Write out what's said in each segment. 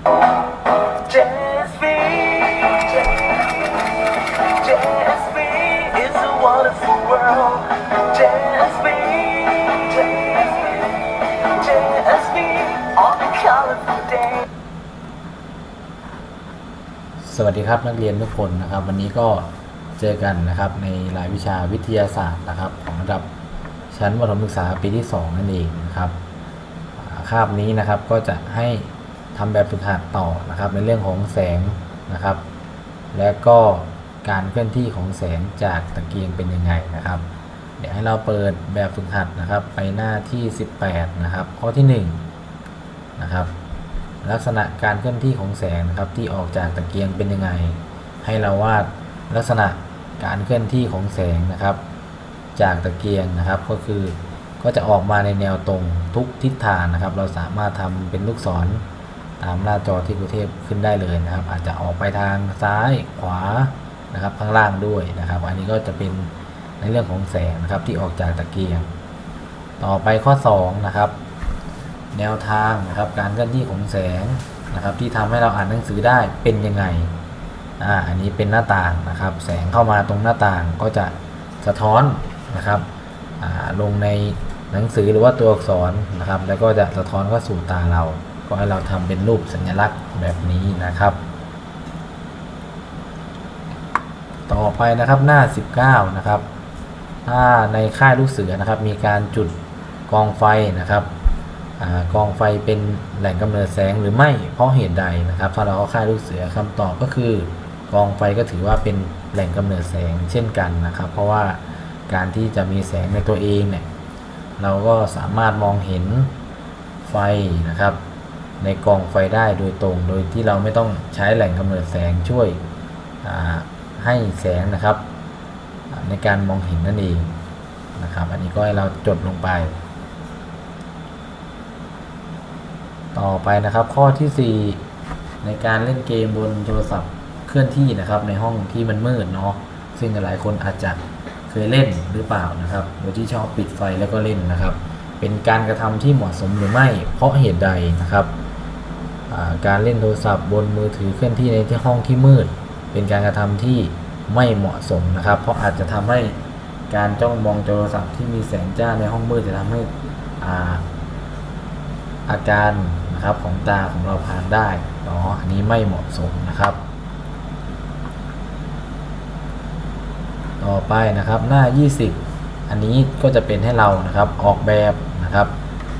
สวัสดีครับนักเรียนทุกคนนะครับ วันนี้ก็เจอกันนะครับในรายวิชาวิทยาศาสตร์นะครับ ของระดับชั้นประถมศึกษาปีที่ 2 นั่นเองนะครับคาบนี้นะครับก็จะให้ ทำแบบฝึกหัดต่อนะครับ ในเรื่องของแสงนะครับ และก็การเคลื่อนที่ของแสงจากตะเกียงเป็นยังไงนะครับ เดี๋ยวให้เราเปิดแบบฝึกหัดนะครับ ไปหน้าที่ 18 นะครับ ข้อที่1นะครับลักษณะการเคลื่อนที่ของแสงนะครับที่ออกจากตะเกียงเป็นยังไง ให้เราวาดลักษณะการเคลื่อนที่ของแสงนะครับ จากตะเกียงนะครับ ก็คือก็จะออกมาในแนวตรงทุกทิศทางนะครับ เราสามารถทำเป็นลูกศร ตามหน้าจอที่ครูเทพขึ้นได้เลยนะครับ อาจจะออกไปทางซ้ายขวานะครับข้างล่างด้วยนะครับ อันนี้ก็จะเป็นในเรื่องของแสงนะครับที่ออกจากตะเกียง ต่อไปข้อ2นะครับแนวทางนะครับการเคลื่อนที่ของแสงนะครับ ที่ทำให้เราอ่านหนังสือได้เป็นยังไงอ่าอันนี้เป็นหน้าต่างนะครับ แสงเข้ามาตรงหน้าต่างก็จะสะท้อนนะครับอ่าลงในหนังสือหรือว่าตัวอักษรนะครับ แล้วก็จะสะท้อนเข้าสู่ตาเรา ก็ให้เราทำเป็นรูปสัญลักษณ์แบบนี้นะครับ ต่อไปนะครับหน้า 19 นะครับ ถ้าในค่ายลูกเสือนะครับ มีการจุดกองไฟนะครับอากองไฟเป็นแหล่งกำเนิดแสงหรือไม่เพราะเหตุใดนะครับ ถ้าเราเข้าค่ายลูกเสือคำตอบก็คือกองไฟก็ถือว่าเป็นแหล่งกำเนิดแสงเช่นกันนะครับ เพราะว่าการที่จะมีแสงในตัวเองเนี่ยเราก็สามารถมองเห็นไฟนะครับ ในกองไฟได้โดยตรง โดยที่เราไม่ต้องใช้แหล่งกำเนิดแสงช่วยให้แสงนะครับ ในการมองเห็นนั่นเองนะครับ อันนี้ก็ให้เราจดลงไป ต่อไปนะครับข้อทีสี่ 4 ในการเล่นเกมบนโทรศัพท์เคลื่อนที่นะครับในห้องที่มันมืดเนาะซึ่งหลายคนอาจจะเคยเล่นหรือเปล่านะครับ โดยที่ชอบปิดไฟแล้วก็เล่นนะครับ เป็นการกระทำที่เหมาะสมหรือไม่เพราะเหตุใดนะครับ การเล่นโทรศัพท์บนมือถือเคลื่อนที่ในที่ห้องที่มืด เป็นการกระทำที่ไม่เหมาะสมนะครับ เพราะอาจจะทำให้การจ้องมองโทรศัพท์ที่มีแสงจ้าในห้องมืดจะทำให้อาอาการนะครับของตาของเราพานได้เนาะอันนี้ไม่เหมาะสมนะครับ ต่อไปนะครับหน้า 20 อันนี้ก็จะเป็นให้เรานะครับออกแบบนะครับ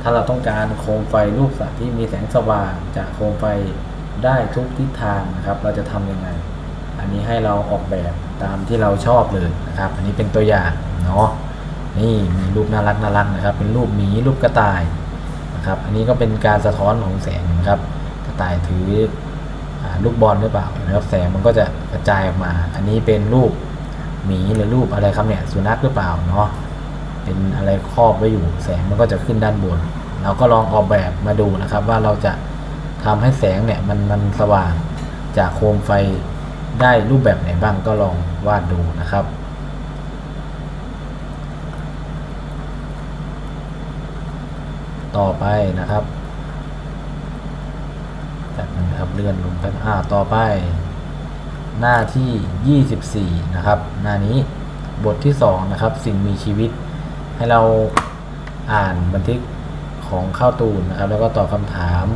ถ้าเราต้องการโคมไฟรูปสัตว์ที่มีแสงสว่างจากโคมไฟได้ทุกทิศทางนะครับ เราจะทำยังไง อันนี้ให้เราออกแบบตามที่เราชอบเลยนะครับ อันนี้เป็นตัวอย่างเนาะนี่มีรูปน่ารักน่ารักนะครับ เป็นรูปหมีรูปกระต่ายนะครับ อันนี้ก็เป็นการสะท้อนของแสงนะครับ กระต่ายถืออลูกบอลหรือเปล่านะครับแสงมันก็จะกระจายออกมา อันนี้เป็นรูปหมีหรือรูปอะไรครับเนี่ยสุนัขหรือเปล่าเนาะ เป็นอะไรครอบไว้อยู่แสงมันก็จะขึ้นด้านบน เราก็ลองออกแบบมาดูนะครับ ว่าเราจะทำให้แสงเนี่ยมันมันสว่างจากโคมไฟได้รูปแบบไหนบ้างก็ลองวาดดูนะครับต่อไปนะครับจากนั้นนะครับเลื่อนลงไปอ่าต่อไป หน้าที่ 24 นะครับ หน้านี้บทที่ 2 นะครับ สิ่งมีชีวิต ให้เราอ่านบันทึกของข้าวตูนนะครับ แล้วก็ตอบคำถาม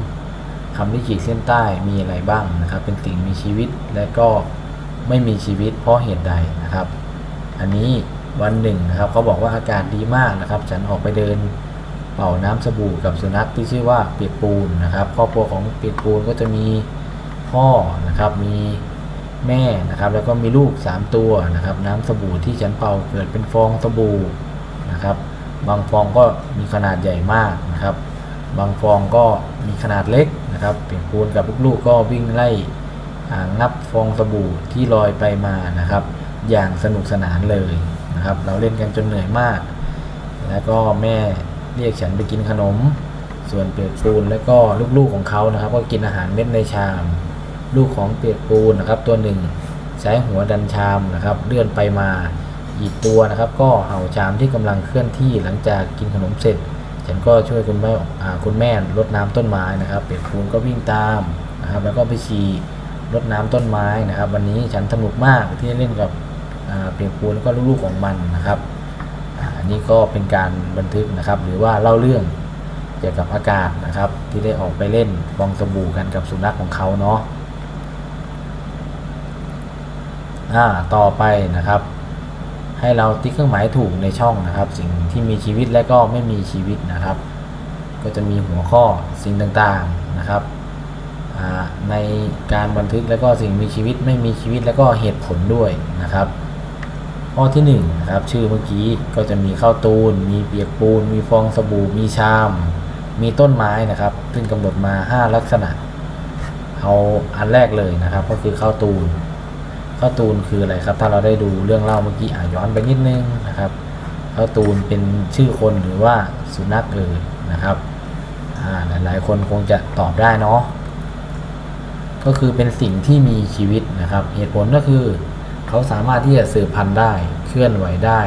คำที่ขีดเส้นใต้มีอะไรบ้างนะครับ เป็นสิ่งมีชีวิตและก็ไม่มีชีวิตเพราะเหตุใดนะครับ อันนี้วันหนึ่งนะครับเขาบอกว่าอากาศดีมากนะครับ ฉันออกไปเดินเป่าน้ำสบู่กับสุนัขที่ชื่อว่าเปียกปูนนะครับครอบครัวของเปียกปูนก็จะมีพ่อนะครับมีแม่นะครับแล้วก็มีลูก 3 ตัวนะครับ น้ำสบู่ที่ฉันเป่าเกิดเป็นฟองสบู่ นะครับ บางฟองก็มีขนาดใหญ่มากนะครับ บางฟองก็มีขนาดเล็กนะครับเปียกปูนกับลูกๆก็วิ่งไล่งับฟองสบู่ที่ลอยไปมานะครับ อย่างสนุกสนานเลยนะครับ เราเล่นกันจนเหนื่อยมาก แล้วก็แม่เรียกฉันไปกินขนม ส่วนเปียกปูนแล้วก็ลูกๆของเขานะครับ ก็กินอาหารเม็ดในชาม ลูกของเปียกปูนนะครับ ตัวหนึ่งใช้หัวดันชามนะครับ เลื่อนไปมา อีกตัวนะครับ ก็เห่าชามที่กำลังเคลื่อนที่หลังจากกินขนมเสร็จ ฉันก็ช่วยคุณแม่คุณแม่รดน้ำต้นไม้นะครับ เปียกปูนก็วิ่งตามนะครับ แล้วก็ไปฉี่รดน้ำต้นไม้นะครับ วันนี้ฉันสนุกมากที่ได้เล่นกับเปียกปูนแล้วก็ลูกๆของมันนะครับอันนี้ก็เป็นการบันทึกนะครับ หรือว่าเล่าเรื่องเกี่ยวกับอากาศนะครับ ที่ได้ออกไปเล่นฟองสบู่กันกับสุนัขของเขาเนาะอ่าต่อไปนะครับ ให้เราติ๊กเครื่องหมายถูกในช่องนะครับ สิ่งที่มีชีวิตและก็ไม่มีชีวิตนะครับ ก็จะมีหัวข้อสิ่งต่างๆนะครับในการบันทึกแล้วก็สิ่งมีชีวิตไม่มีชีวิตแล้วก็เหตุผลด้วยนะครับ ข้อที่1นงนะครับชื่อเมื่อกี้ก็จะมีข้าวตูน มีเปียกปูน มีฟองสบู่ มีชาม มีต้นไม้นะครับ ซึ่งกำหนดมา 5 ลักษณะ เอาอันแรกเลยนะครับ ก็คือข้าวตูน ข้าวตูนคืออะไรครับ ถ้าเราได้ดูเรื่องเล่าเมื่อกี้อ่าย้อนไปนิดนึงนะครับข้าวตูนเป็นชื่อคนหรือว่าสุนัขเอ่ยนะครับอ่าหลายๆคนคงจะตอบได้เนาะก็คือเป็นสิ่งที่มีชีวิตนะครับ เหตุผลก็คือ เขาสามารถที่จะสืบพันธุ์ได้ เคลื่อนไหวได้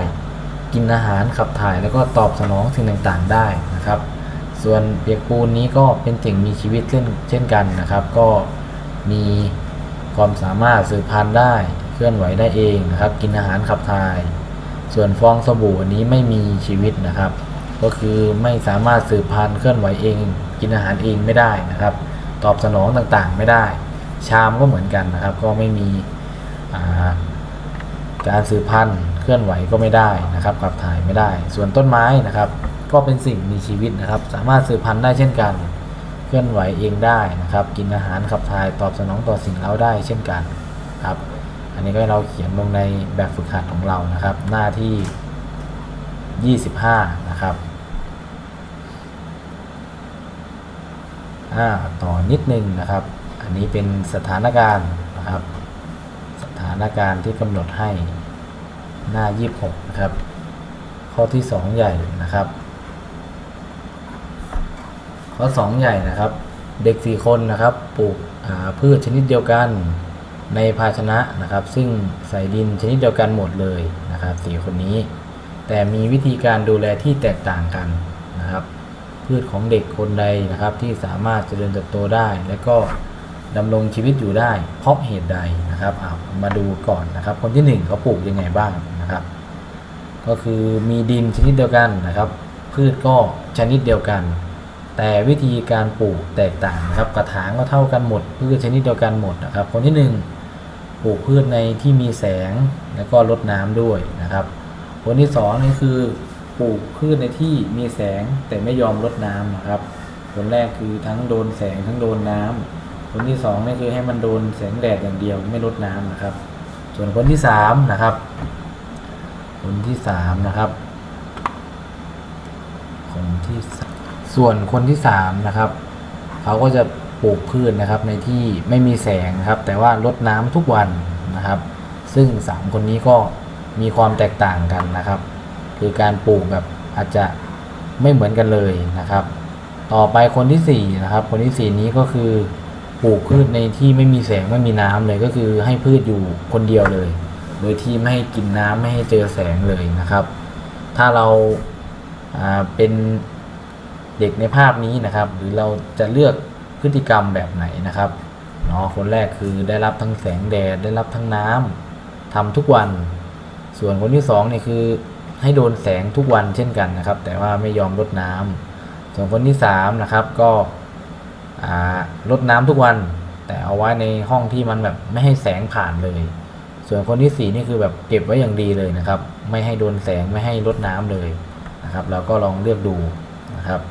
กินอาหารขับถ่ายแล้วก็ตอบสนองสิ่งต่างๆได้นะครับ ส่วนเปียกปูนนี้ก็เป็นสิ่งมีชีวิตเช่นเช่นกันนะครับ ก็มี ความสามารถสืบพันธุ์ได้ เคลื่อนไหวได้เองนะครับ กินอาหารขับถ่าย ส่วนฟองสบู่อันนี้ไม่มีชีวิตนะครับ ก็คือไม่สามารถสืบพันธุ์เคลื่อนไหวเอง กินอาหารเองไม่ได้นะครับ ตอบสนองต่างๆไม่ได้ ชามก็เหมือนกันนะครับ ก็ไม่มีาการสืบพันธุ์เคลื่อนไหวก็ไม่ได้นะครับขับถ่ายไม่ได้ ส่วนต้นไม้นะครับ ก็เป็นสิ่งมีชีวิตนะครับ สามารถสืบพันธุ์ได้เช่นกัน เคลื่อนไหวเองได้นะครับ กินอาหารขับถ่ายตอบสนองต่อสิ่งเร้าได้เช่นกันครับ อันนี้ก็เราเขียนลงในแบบฝึกหัดของเรานะครับ หน้าที่ 25 นะครับอ่าต่อนิดนึงนะครับ อันนี้เป็นสถานการณ์นะครับ สถานการณ์ที่กำหนดให้หน้า 26 นะครับ ข้อที่ 2 ใหญ่นะครับ ข้อ2 ใหญ่นะครับ เด็ก 4 คนนะครับปลูกพืชชนิดเดียวกันในภาชนะนะครับ ซึ่งใส่ดินชนิดเดียวกันหมดเลยนะครับสี่คนนี้ แต่มีวิธีการดูแลที่แตกต่างกันนะครับ พืชของเด็กคนใดนะครับ ที่สามารถเจริญเติบโตได้ และก็ดำรงชีวิตอยู่ได้ เพราะเหตุใดนะครับามาดูก่อนนะครับ คนที่หนึ่งเขาปลูกยังไงบ้างนะครับ ก็คือมีดินชนิดเดียวกันนะครับ พืชก็ชนิดเดียวกัน แต่วิธีการปลูกแตกต่างนะครับกระถางก็เท่ากันหมดพืชชนิดเดียวกันหมดนะครับ คนที่หนึ่งปลูกพืชในที่มีแสงแล้วก็รดน้ำด้วยนะครับ คนที่สองนี่คือปลูกพืชในที่มีแสงแต่ไม่ยอมรดน้ำนะครับ คนแรกคือทั้งโดนแสงทั้งโดนน้ำคนที่สองนี่คือให้มันโดนแสงแดดอย่างเดียวไม่รดน้ำนะครับ ส่วนคนที่สามนะครับ คนที่สามนะครับ คนที่สาม ส่วนคนที่สามนะครับเขาก็จะปลูกพืชนะครับในที่ไม่มีแสงครับ แต่ว่ารดน้ำทุกวันนะครับ ซึ่งสามคนนี้ก็มีความแตกต่างกันนะครับ คือการปลูกแบบอาจจะไม่เหมือนกันเลยนะครับ ต่อไปคนที่สี่นะครับ คนที่สี่นี้ก็คือปลูกพืชในที่ไม่มีแสงไม่มีน้ำเลยก็คือให้พืชอยู่คนเดียวเลย โดยที่ไม่ให้กินน้ำไม่ให้เจอแสงเลยนะครับ ถ้าเราเป็น เด็กในภาพนี้นะครับ หรือเราจะเลือกพฤติกรรมแบบไหนนะครับเนาะคนแรกคือได้รับทั้งแสงแดดได้รับทั้งน้ำทำทุกวัน ส่วนคนที่สองเนี่ยคือให้โดนแสงทุกวันเช่นกันนะครับ แต่ว่าไม่ยอมรดน้ำส่วนคนที่สามนะครับก็อ่ารดน้ำทุกวัน แต่เอาไว้ในห้องที่มันแบบไม่ให้แสงผ่านเลย ส่วนคนที่สี่นี่คือแบบเก็บไว้อย่างดีเลยนะครับ ไม่ให้โดนแสงไม่ให้รดน้ำเลยนะครับ เราก็ลองเลือกดูนะครับ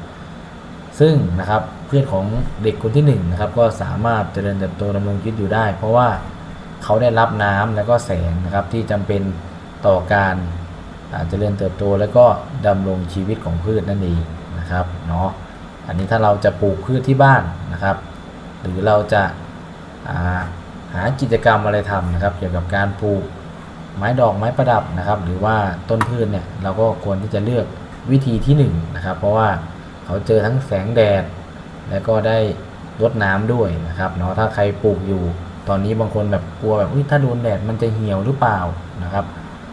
ซึ่งนะครับเพื่อนของเด็กคนที่หนึ่งนะครับก็สามารถเจริญเติบโตดำรงชีวิตอยู่ได้ เพราะว่าเขาได้รับน้ำแล้วก็แสงนะครับที่จำเป็นต่อการเจริญเติบโตแล้วก็ดำรงชีวิตของพืชนั่นเองนะครับเนาะอันนี้ถ้าเราจะปลูกพืชที่บ้านนะครับ หรือเราจะาหากิจกรรมอะไรทำนะครับ เกี่ยวกับการปลูกไม้ดอกไม้ประดับนะครับ หรือว่าต้นพืชเนี่ยเราก็ควรที่จะเลือกวิธีที่หนึ่งนะครับ เพราะว่า เขาเจอทั้งแสงแดด แล้วก็ได้รดน้ำด้วยนะครับเนาะถ้าใครปลูกอยู่ ตอนนี้บางคนแบบกลัวแบบถ้าโดนแดดมันจะเหี่ยวหรือเปล่านะครับ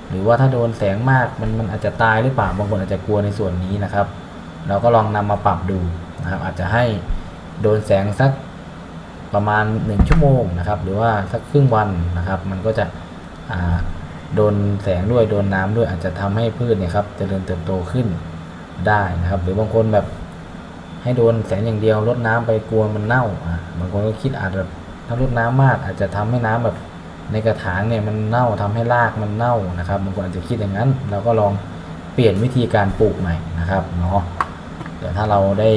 หรือว่าถ้าโดนแสงมากมันมันอาจจะตายหรือเปล่าบางคนอาจจะกลัวในส่วนนี้นะครับ เราก็ลองนำมาปรับดูนะครับ อาจจะให้โดนแสงสักประมาณ 1 ชั่วโมงนะครับ หรือว่าสักครึ่งวันนะครับ มันก็จะโดนแสงด้วยโดนน้ำด้วยอาจจะทำให้พืชเนี่ยครับเจริญเติบโตขึ้นได้นะครับ หรือบางคนแบบ ให้โดนแสงอย่างเดียวรดน้ำไปกลัวมันเน่าอะบางคนก็คิดอาจจะถ้ารดน้ำมากอาจจะทำให้น้ำแบบในกระถางเนี่ยมันเน่าทำให้รากมันเน่านะครับบางคนอาจจะคิดอย่างนั้น เราก็ลองเปลี่ยนวิธีการปลูกใหม่นะครับเนาะเดี๋ยวถ้าเราได้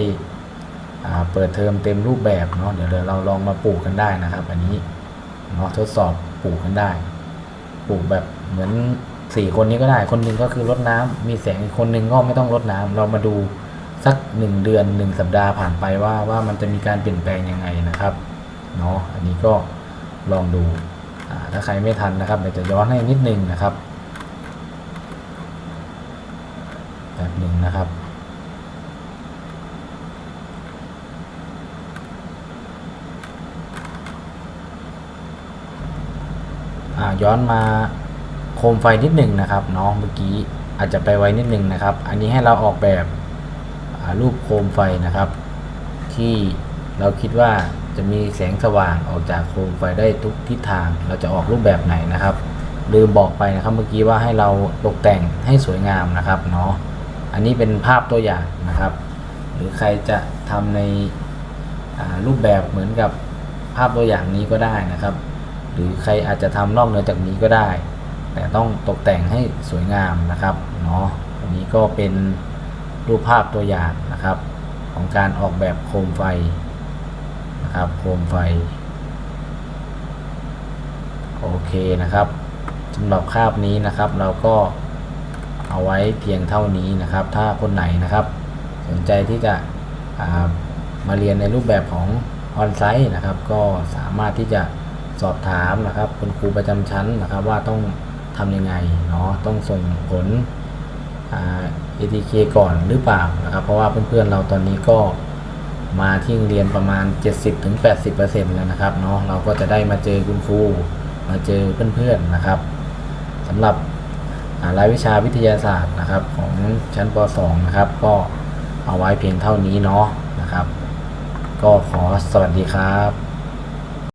เปิดเทอมเต็มรูปแบบเนาะเดี๋ยวเราลองมาปลูกกันได้นะครับ อันนี้เนาะทดสอบปลูกกันได้ ปลูกแบบเหมือนสี่คนนี้ก็ได้ คนหนึ่งก็คือรดน้ำมีแสงคนหนึ่งก็ไม่ต้องรดน้ำเรามาดู สักหนึ่งเดือนหนึ่งสัปดาห์ผ่านไปว่าว่ามันจะมีการเปลี่ยนแปลงยังไงนะครับเนาะอันนี้ก็ลองดูถ้าใครไม่ทันนะครับเดี๋ยวจะย้อนให้นิดนึงนะครับแบบหนึ่งนะครับย้อนมาโคมไฟนิดหนึ่งนะครับเนาะเมื่อกี้อาจจะไปไวนิดหนึ่งนะครับ อันนี้ให้เราออกแบบ รูปโคมไฟนะครับ ที่เราคิดว่าจะมีแสงสว่างออกจากโคมไฟได้ทุกทิศทาง เราจะออกรูปแบบไหนนะครับ ลืมบอกไปนะครับเมื่อกี้ว่าให้เราตกแต่งให้สวยงามนะครับเนาะ อันนี้เป็นภาพตัวอย่างนะครับ หรือใครจะทำในรูปแบบเหมือนกับภาพตัวอย่างนี้ก็ได้นะครับ หรือใครอาจจะทำนอกเหนือจากนี้ก็ได้ แต่ต้องตกแต่งให้สวยงามนะครับเนาะ อันนี้ก็เป็น รูปภาพตัวอย่างนะครับ ของการออกแบบโคมไฟนะครับ โคมไฟ โอเคนะครับสำหรับคาบนี้นะครับ เราก็เอาไว้เพียงเท่านี้นะครับ ถ้าคนไหนนะครับ สนใจที่จะามาเรียนในรูปแบบของออนไซต์นะครับ ก็สามารถที่จะสอบถามนะครับ คุณครูประจำชั้นนะครับ ว่าต้องทำยังไงเนาะต้องส่งผล ATK ก่อนหรือเปล่านะครับ เพราะว่าเพื่อนๆเราตอนนี้ก็มาที่โรงเรียนประมาณ 70-80%แล้วนะครับเนาะเราก็จะได้มาเจอคุณครูมาเจอเพื่อนๆนะครับสำหรับรายวิชาวิทยาศาสตร์นะครับของชั้นป .2 นะครับ ก็เอาไว้เพียงเท่านี้เนาะนะครับ ก็ขอสวัสดีครับ